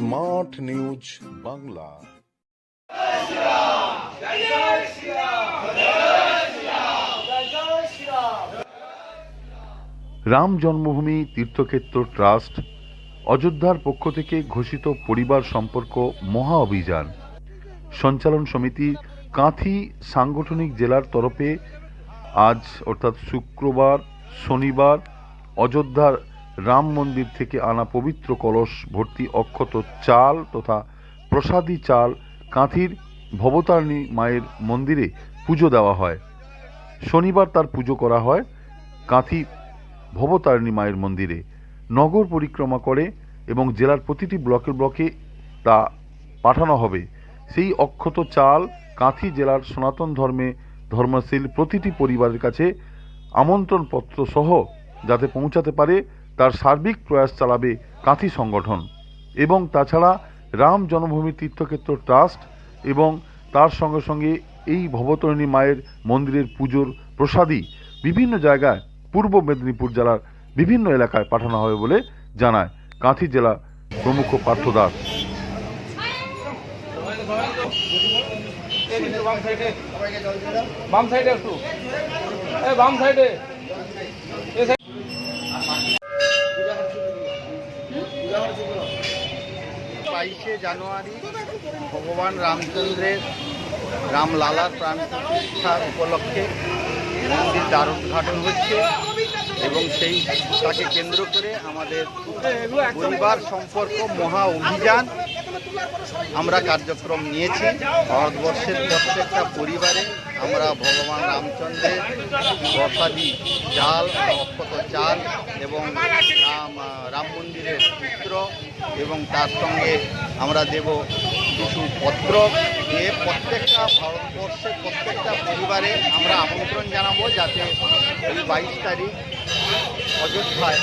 Smart news Bangla. Ram জন্মভূমি তীর্থক্ষেত্র trust, অযোধ্যার পক্ষ থেকে ঘোষিত পরিবার সম্পর্ক মহা অভিযান। সঞ্চালন সমিতি কাঁথি সাংগঠনিক জেলার তরফে আজ, অর্থাৎ শুক্রবার, শনিবার, অযোধ্যার রাম মন্দির থেকে আনা পবিত্র কলস, ভর্তি অক্ষত চাল তথা প্রসাদী চাল, কাঁথির ভবতারিণী মায়ের মন্দিরে পুজো দেওয়া হয়। শনিবার তার পুজো করা হয় কাঁথি ভবতারিণী মায়ের মন্দিরে। নগর পরিক্রমা করে এবং জেলার প্রতিটি ব্লকে ব্লকে তা পাঠানো হবে। সেই অক্ষত চাল কাঁথি জেলার সনাতন ধর্মে ধর্মশীল প্রতিটি পরিবারের কাছে আমন্ত্রণপত্র সহ যাতে পৌঁছাতে পারে তার সার্বিক প্রয়াস চালাবে কাঁথি সংগঠন এবং তাছাড়া রাম জন্মভূমি তীর্থক্ষেত্র ট্রাস্ট এবং তার সঙ্গে সঙ্গে এই ভবতরণী মায়ের মন্দিরের পুজোর প্রসাদী বিভিন্ন জায়গায় পূর্ব মেদিনীপুর জেলার বিভিন্ন এলাকায় পাঠানো হবে বলে জানায় কাঁথি জেলা প্রমুখ পার্থ দাস বাম সাইডে বাম সাইডে। বাইশে জানুয়ারি ভগবান রামচন্দ্রের রামলালার প্রাণ প্রতিষ্ঠা উপলক্ষে মন্দির দ্বার উদ্ঘাটন হচ্ছে এবং সেই তাকে কেন্দ্র করে আমাদের পরিবার সম্পর্ক মহা অভিযান। আমরা কার্যক্রম নিয়েছি। ভারতবর্ষের প্রত্যেকটা পরিবারে আমরা ভগবান রামচন্দ্রের প্রসাদী চাল অক্ষত চাল এবং রাম রাম মন্দিরের চিত্র এবং তার সঙ্গে আমরা দেব কিছু পত্র। দিয়ে প্রত্যেকটা ভারতবর্ষের প্রত্যেকটা পরিবারে আমরা আমন্ত্রণ জানাব যাতে এই বাইশ তারিখ অযোধ্যায়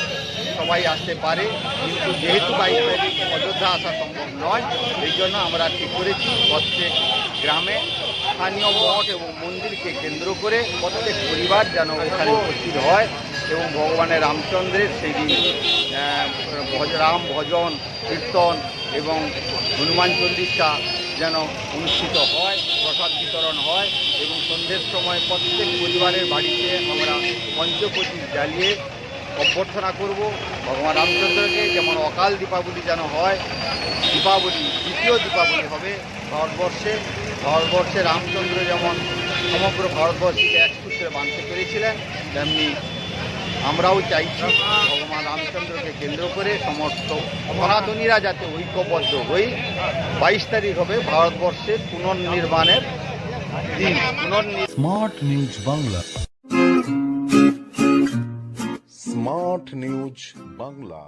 সবাই আসতে পারে। কিন্তু যেহেতু বাইশ তারিখ অযোধ্যা আসা সম্ভব নয়। এই জন্য আমরা ঠিক করেছি, প্রত্যেক গ্রামে স্থানীয় মঠ এবং মন্দিরকে কেন্দ্র করে প্রত্যেক পরিবার যেন এখানে উপস্থিত হয় এবং ভগবানের রামচন্দ্রের সেই দিন রাম ভজন, কীর্তন এবং হনুমান চল্লিশা যেন অনুষ্ঠিত হয়, প্রসাদ বিতরণ হয় এবং সন্ধ্যের সময় প্রত্যেক পরিবারের বাড়িতে আমরা পঞ্চপতি জ্বালিয়ে অভ্যর্থনা করব। ভগবান রামচন্দ্রকে যেমন অকাল দীপাবলি যেন হয়, দীপাবলি, দ্বিতীয় দীপাবলি হবে ভারতবর্ষে। ভারতবর্ষে রামচন্দ্র যেমন সমগ্র ভারতবর্ষকে এক সূত্রে বাঁধতে পেরেছিলেন, তেমনি আমরাও চাইছি ভগবান রামচন্দ্রকে কেন্দ্র করে সমস্ত সনাতনীরা যাতে ঐক্যবদ্ধ হই। বাইশ তারিখ হবে ভারতবর্ষের পুনর্নির্মাণের দিন পুনর্নির্মাণ smart news Bangla. Smart news Bangla.